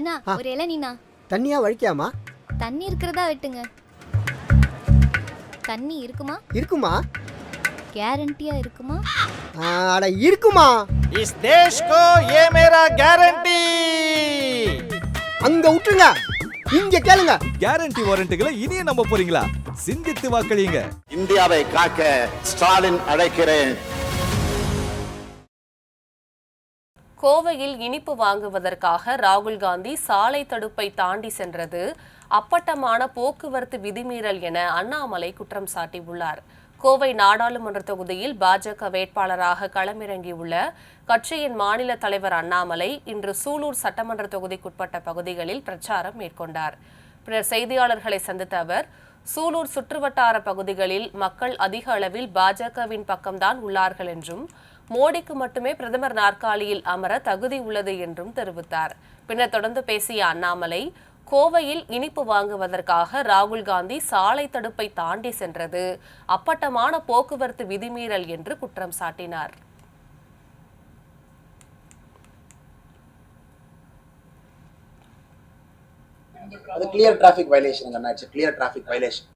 அண்ணா ஆ. ஒரு இளநீண்ணா தண்ணியா வழிக்காமா தண்ணி இருக்கிறதா வெட்டுங்க தண்ணி இருக்குமா இருக்குமா கேரண்டியா இருக்குமா ஆ, அட இருக்குமா इस देश को ये मेरा गारंटी அங்க விட்டுருங்க இங்க கேளுங்க கேரண்டி வாரண்டிகளை இனியும் நம்ப போறீங்களா சிந்தித்து வாக்களியுங்க இந்தியாவை காக்க ஸ்டாலின் அழைக்கிறேன் கோவையில் இனிப்பு வாங்குவதற்காக ராகுல் காந்தி சாலை தடுப்பை தாண்டி சென்றது. அப்பட்டமான போக்குவரத்து விதிமீறல் என அண்ணாமலை குற்றம் சாட்டியுள்ளார். கோவை நாடாளுமன்ற தொகுதியில் பாஜக வேட்பாளராக களமிறங்கியுள்ள கட்சியின் மாநில தலைவர் அண்ணாமலை இன்று சூலூர் சட்டமன்ற தொகுதிக்குட்பட்ட பகுதிகளில் பிரச்சாரம் மேற்கொண்டார். பின்னர் செய்தியாளர்களை சந்தித்த அவர் சூலூர் சுற்றுவட்டார பகுதிகளில் மக்கள் அதிக அளவில் பாஜகவின் பக்கம்தான் உள்ளார்கள் என்றும் மோடிக்கு மட்டுமே பிரதமர் நாற்காலியில் அமர தகுதி உள்ளது என்றும் தெரிவித்தார். பின்னர் தொடர்ந்து பேசிய அண்ணாமலை கோவையில் இனிப்பு வாங்குவதற்காக ராகுல் காந்தி சாலை தடுப்பை தாண்டி சென்றது அப்பட்டமான போக்குவரத்து விதிமீறல் என்று குற்றம் சாட்டினார். அது clear traffic violation it's clear traffic violation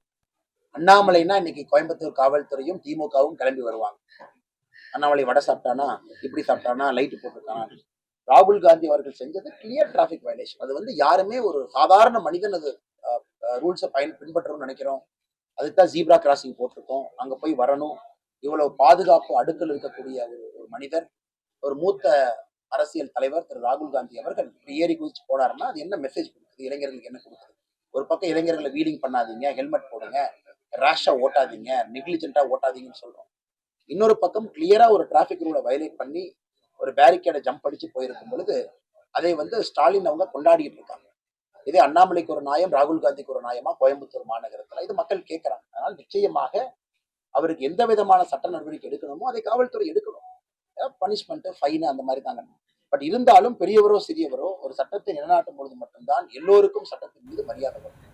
அண்ணாமலைனா இன்னைக்கு கோயம்புத்தூர் காவல்துறையும் திமுகவும் கிளம்பி வருவாங்க. அண்ணாமலை வடை சாப்பிட்டானா இப்படி சாப்பிட்டானா லைட்டு போட்டிருக்கானா? ராகுல் காந்தி அவர்கள் செஞ்சது கிளியர் டிராஃபிக் வயலேஷன் அது வந்து யாருமே ஒரு சாதாரண மனிதன் அது ரூல்ஸை பயன் பின்பற்றணும்னு நினைக்கிறோம். அதுக்கு தான் ஜீப்ரா கிராசிங் போட்டிருக்கோம். அங்க போய் வரணும். இவ்வளவு பாதுகாப்பு அடுக்கல் இருக்கக்கூடிய ஒரு ஒரு மனிதர் ஒரு மூத்த அரசியல் தலைவர் திரு. ராகுல் காந்தி அவர்கள் இப்படி ஏறி குதிச்சு போனாருன்னா அது என்ன மெசேஜ் கொடுக்குது? இளைஞர்களுக்கு என்ன கொடுக்குது? ஒரு பக்கம் இளைஞர்களை வீலிங் பண்ணாதீங்க ஹெல்மெட் போடுங்க ரேஷா ஓட்டாதீங்க நெக்லிஜென்ட்டா ஓட்டாதீங்கன்னு சொல்றோம். இன்னொரு பக்கம் கிளியரா ஒரு டிராஃபிக் ரூலை வயலேட் பண்ணி ஒரு பேரிகேடை ஜம்ப் அடிச்சு போயிருக்கும் பொழுது அதை வந்து ஸ்டாலின் அவங்க கொண்டாடிட்டு இருக்காங்க. இதே அண்ணாமலைக்கு ஒரு நியாயம் ராகுல் காந்திக்கு ஒரு நியாயமா கோயம்புத்தூர் மாநகரத்துல. இது மக்கள் கேட்கிறாங்க அதனால் நிச்சயமாக அவருக்கு எந்த விதமான சட்ட நடவடிக்கை எடுக்கணுமோ அதை காவல்துறை எடுக்கணும். பனிஷ்மெண்ட் ஃபைன் அந்த மாதிரி தாங்க. பட் இருந்தாலும் பெரியவரோ சிறியவரோ ஒரு சட்டத்தை நிலைநாட்டும் பொழுது மட்டும்தான் எல்லோருக்கும் சட்டத்தின் மீது மரியாதை வரும்.